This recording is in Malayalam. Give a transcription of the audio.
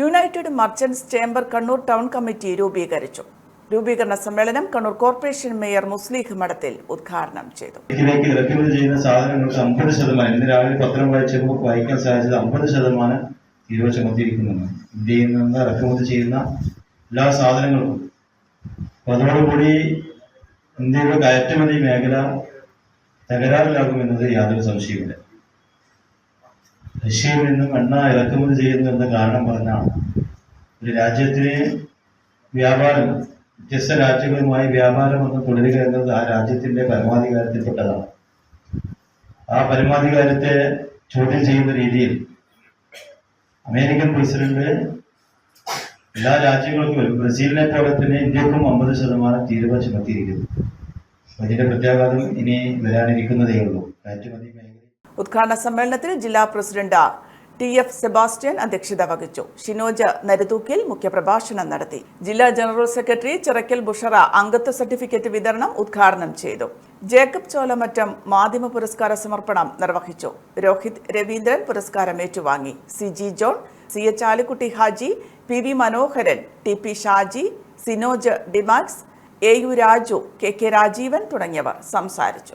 United Merchants Chamber Kannur town committee രൂപീകരിച്ചു. രൂപീകരണ സമ്മേളനം കണ്ണൂർ കോർപ്പറേഷൻ മേയർ മുസ്ലിഖ് മഠത്തിൽ ഉദ്ഘാടനം ചെയ്തു. ഇതിലേക്ക് ഇറക്കുമതി ചെയ്യുന്ന സാധനങ്ങൾക്ക് അമ്പത് ശതമാനം ഇന്ന് രാവിലെ പത്രം വായിച്ചപ്പോൾ വായിക്കാൻ സാധിച്ചത് അമ്പത് ശതമാനം തീരുവ ചുമത്തിയിരിക്കുന്നുണ്ട്. ഇന്ത്യയിൽ നിന്ന് ഇറക്കുമതി ചെയ്യുന്ന എല്ലാ സാധനങ്ങൾക്കും. അപ്പൊ അതോടുകൂടി ഇന്ത്യയുടെ കയറ്റുമതി മേഖല തകരാറിലാകുമെന്നത് യാതൊരു സംശയമില്ല റഷ്യയിൽ നിന്നും എണ്ണ ഇറക്കുമതി ചെയ്യുന്നു എന്ന കാരണം പറഞ്ഞാണ്. ഒരു രാജ്യത്തിലെ വ്യാപാരം വ്യത്യസ്ത രാജ്യങ്ങളുമായി വ്യാപാരം ഒന്ന് തുടരുക എന്നത് ആ രാജ്യത്തിന്റെ പരമാധികാരത്തിൽപ്പെട്ടതാണ്. ആ പരമാധികാരത്തെ ചോദ്യം ചെയ്യുന്ന രീതിയിൽ അമേരിക്കൻ പ്രസിഡന്റ് എല്ലാ രാജ്യങ്ങൾക്കും ബ്രസീലിനെ പോലെ തന്നെ ഇന്ത്യക്കും അമ്പത് ശതമാനം തീരുവ ചുമത്തിയിരിക്കുന്നു. അതിന്റെ പ്രത്യാഘാതം ഇനി വരാനിരിക്കുന്നതേ ഉള്ളൂ. കയറ്റുമതി മേഖല ഉദ്ഘാടന സമ്മേളനത്തിൽ ജില്ലാ പ്രസിഡന്റ് ടി എഫ് സെബാസ്റ്റ്യൻ അധ്യക്ഷത വഹിച്ചു. ഷിനോജ് നരുതൂക്കിൽ മുഖ്യപ്രഭാഷണം നടത്തി. ജില്ലാ ജനറൽ സെക്രട്ടറി ചിറക്കൽ ബുഷറ അംഗത്വ സർട്ടിഫിക്കറ്റ് വിതരണം ഉദ്ഘാടനം ചെയ്തു. ജേക്കബ് ചോലമറ്റം മാധ്യമ പുരസ്കാര സമർപ്പണം നിർവഹിച്ചു. രോഹിത് രവീന്ദ്രൻ പുരസ്കാരം ഏറ്റുവാങ്ങി. C G John C H Alikutty Haji P V Manoharan T P Shaji Sinoj Dimax A U Raju K K Rajeevan തുടങ്ങിയവർ സംസാരിച്ചു.